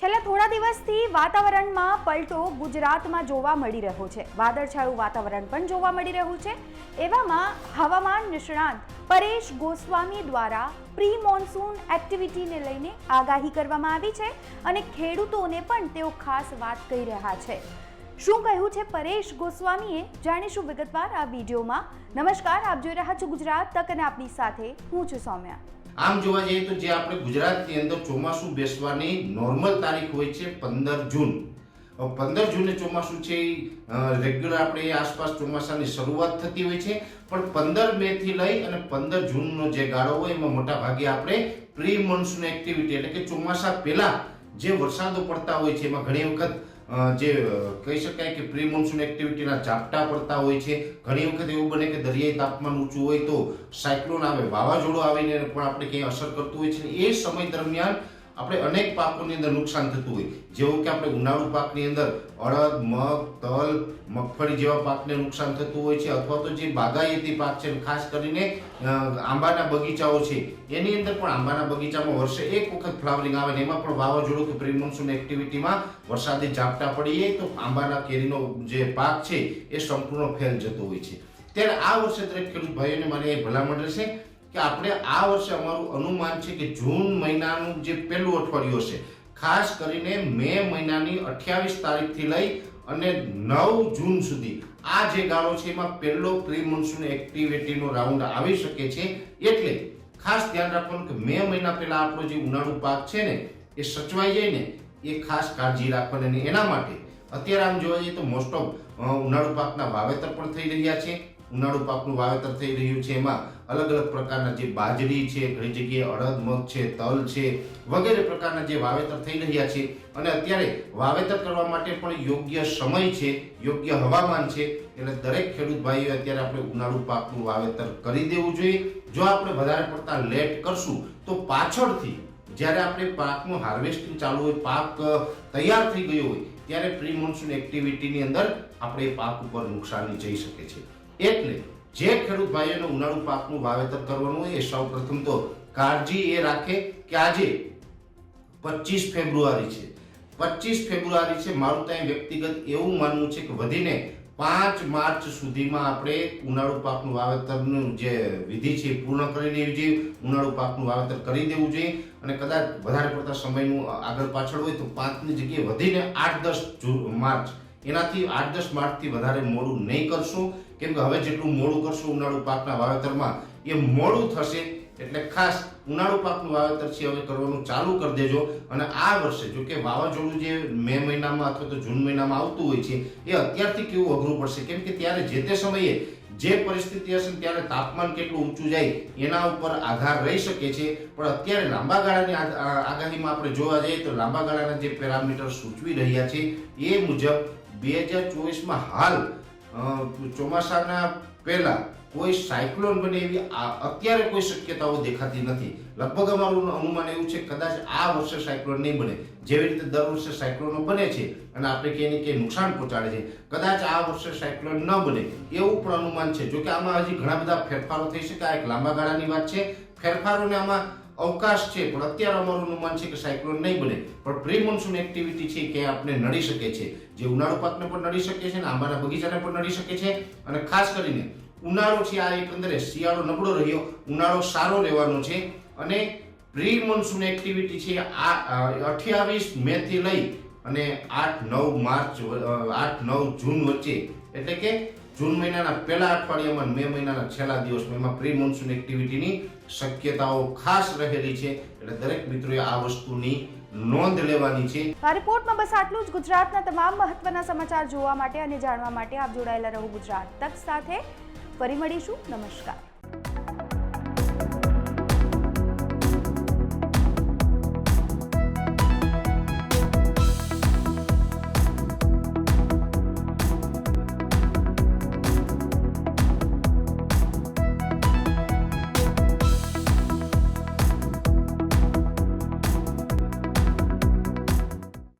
છેલ્લા થોડા દિવસથી વાતાવરણમાં પલટો ગુજરાતમાં જોવા મળી રહ્યો છે. વાદળછાયું વાતાવરણ પણ જોવા મળી રહ્યું છે. એવામાં હવામાન નિષ્ણાંત પરેશ ગોસ્વામી દ્વારા પ્રી મોન્સૂન એક્ટિવિટીને લઈને આગાહી કરવામાં આવી છે અને ખેડૂતોને પણ તેઓ ખાસ વાત કહી રહ્યા છે. શું કહ્યું છે પરેશ ગોસ્વામીએ? જાણીશું વિગતવાર આ વિડીયોમાં. નમસ્કાર, આપ જોઈ રહ્યા છો ગુજરાત તક અને આપની સાથે હું છું સૌમ્યા. આમ જોવા જઈએ તો જે આપણે ગુજરાતની અંદર ચોમાસું બેસવાની નોર્મલ તારીખ હોય છે પંદર જૂન. પંદર જૂને ચોમાસું છે રેગ્યુલર આપણે આસપાસ ચોમાસાની શરૂઆત થતી હોય છે. પણ પંદર મે થી લઈ અને પંદર જૂનનો જે ગાળો હોય એમાં મોટા ભાગે આપણે પ્રી મોન્સૂન એક્ટિવિટી એટલે કે ચોમાસા પહેલા જે વરસાદો પડતા હોય છે એમાં ઘણી વખત જે કહી શકાય કે પ્રી મોન્સૂન એક્ટિવિટીના ઝાપટા પડતા હોય છે. ઘણી વખત એવું બને કે દરિયાઈ તાપમાન ઊંચું હોય તો સાયક્લોન આવે, વાવાઝોડું આવીને પણ આપણે ક્યાંય અસર કરતું હોય છે એ સમય દરમિયાન આપણે અનેક પાકોની અંદર નુકસાન થતું હોય. જેવું કે આપણે ઉનાળુ પાકની અંદર અડદ, મગ, તલ, મગફળી જેવા પાકને નુકસાન થતું હોય છે અથવા તો જે બાગાયતી પાક છે ખાસ કરીને આંબાના બગીચાઓ છે. એની અંદર પણ આંબાના બગીચામાં વર્ષે એક વખત ફ્લાવરિંગ આવે ને, એમાં પણ વાવાઝોડું કે પ્રી એક્ટિવિટીમાં વરસાદી ઝાપટા પડીએ તો આંબાના કેરીનો જે પાક છે એ સંપૂર્ણ ફેલ જતો હોય છે. ત્યારે આ વર્ષે દરેક ખેડૂત ભાઈઓને મારી ભલામણ રહેશે કે આપણે આ વર્ષે અમારું અનુમાન છે કે જૂન મહિનાનું જે પહેલું અઠવાડિયું હશે, ખાસ કરીને મે મહિનાની અઠ્યાવીસ તારીખથી લઈ અને નવ જૂન સુધી. આ જે ગાળો છે એમાં પહેલો પ્રી મોન્સૂન એક્ટિવિટીનો રાઉન્ડ આવી શકે છે. એટલે ખાસ ધ્યાન રાખવાનું કે મે મહિના પહેલા આપણો જે ઉનાળુ પાક છે ને, એ સચવાઈ જાય ને, એ ખાસ કાળજી રાખવાની એના માટે અત્યારે આમ જોવા જઈએ તો મોસ્ટ ઓફ ઉનાળુ પાકના વાવેતર પણ થઈ રહ્યા છે. ઉનાળુ પાકનું વાવેતર થઈ રહ્યું છે. એમાં અલગ અલગ પ્રકારના જે બાજરી છે, ઘણી જગ્યાએ અડદ, મગ છે, તલ છે, વગેરે પ્રકારના જે વાવેતર થઈ રહ્યા છે. અને અત્યારે વાવેતર કરવા માટે પણ યોગ્ય સમય છે, યોગ્ય હવામાન છે. એટલે દરેક ખેડૂત ભાઈઓ અત્યારે આપણે ઉનાળુ પાકનું વાવેતર કરી દેવું જોઈએ. જો આપણે વધારે પડતા લેટ કરશું, તો પાછળથી જ્યારે આપણે પાકનું હાર્વેસ્ટિંગ ચાલુ હોય, પાક તૈયાર થઈ ગયો હોય, ત્યારે પ્રી મોન્સૂન એક્ટિવિટીની અંદર આપણે પાક ઉપર નુકસાની જઈ શકે છે. એટલે જે ખેડૂત ભાઈઓને ઉનાળુ પાકનું વાવેતર કરવાનું હોય એ સૌ પ્રથમ તો કાળજી એ રાખે કે આજે પચીસ ફેબ્રુઆરી છે. પચીસ ફેબ્રુઆરી છે, મારું ત્યાં વ્યક્તિગત એવું માનવું છે કે વધીને પાંચ માર્ચ સુધીમાં આપણે ઉનાળુ પાકનું વાવેતરનું જે વિધિ છે એ પૂર્ણ કરી દેવી જોઈએ, ઉનાળુ પાકનું વાવેતર કરી દેવું જોઈએ અને કદાચ વધારે પડતા સમયનું આગળ પાછળ હોય તો પાંચની જગ્યાએ વધીને આઠ દસ માર્ચ એનાથી આઠ દસ માર્ચથી વધારે મોડું નહીં કરશું. કેમ કે હવે જેટલું મોડું કરશું ઉનાળુ પાકના વાવેતરમાં, એ મોડું થશે એટલે ખાસ ઉનાળુ પાકનું વાવેતર છે હવે કરવાનું ચાલુ કરી દેજો. અને આ વર્ષે જો કે વાવાઝોડું જે મે મહિનામાં અથવા તો જૂન મહિનામાં આવતું હોય છે, એ અત્યારથી કેવું અઘરું પડશે. કેમ કે ત્યારે જે તે સમયે જે પરિસ્થિતિ હશે ત્યારે તાપમાન કેટલું ઊંચું જાય એના ઉપર આધાર રહી શકે છે. પણ અત્યારે લાંબા ગાળાની આગાહીમાં આપણે જોવા જઈએ તો લાંબા ગાળાના જે પેરામીટર સૂચવી રહ્યા છે એ મુજબ બે હજાર ચોવીસમાં હાલ ચોમાસાના પહેલા કોઈ સાયક્લોન બને એવી અત્યારે કોઈ શક્યતાઓ દેખાતી નથી. લગભગ અમારું અનુમાન એવું છે કદાચ આ વર્ષે સાયક્લોન નહીં બને. જેવી રીતે દર વર્ષે સાયક્લોનો બને છે અને આપણે ક્યાંય કે નુકસાન પહોંચાડે છે. કદાચ આ વર્ષે સાયક્લોન ન બને એવું પણ અનુમાન છે. જોકે આમાં હજી ઘણા બધા ફેરફારો થઈ શકે. આ એક લાંબા ગાળાની વાત છે. ફેરફારોને આમાં અવકાશ છે, પણ અત્યારે અમારું અનુમાન છે કે સાયક્લોન નહીં બને. પણ પ્રી મોન્સૂન એક્ટિવિટી છે કે આપણે નડી શકે છે. જે ઉનાળુ પાકને પણ નડી શકે છે અને આંબાના બગીચાને પણ નડી શકે છે. અને ખાસ કરીને ઉનાળો છે આ એકંદરે શિયાળો નબળો રહ્યો, ઉનાળો સારો રહેવાનો છે અને પ્રી મોન્સૂન એક્ટિવિટી છે આ અઠ્યાવીસ મે થી લઈ અને આઠ, નવ માર્ચ આઠ, નવ જૂન વચ્ચે. એટલે કે જૂન મહિનાના પહેલા અઠવાડિયામાં મે મહિનાના છેલ્લા દિવસમાં એમાં પ્રી મોન્સૂન એક્ટિવિટીની શક્યતાઓ ખાસ રહેલી છે. એટલે દરેક મિત્રોએ આ વસ્તુની નોંધ લેવાની છે. આ રિપોર્ટમાં બસ આટલું જ. ગુજરાતના તમામ મહત્વના સમાચાર જોવા માટે અને જાણવા માટે આપ જોડાયેલા રહો ગુજરાત તક સાથે. ફરી મળીશું. નમસ્કાર.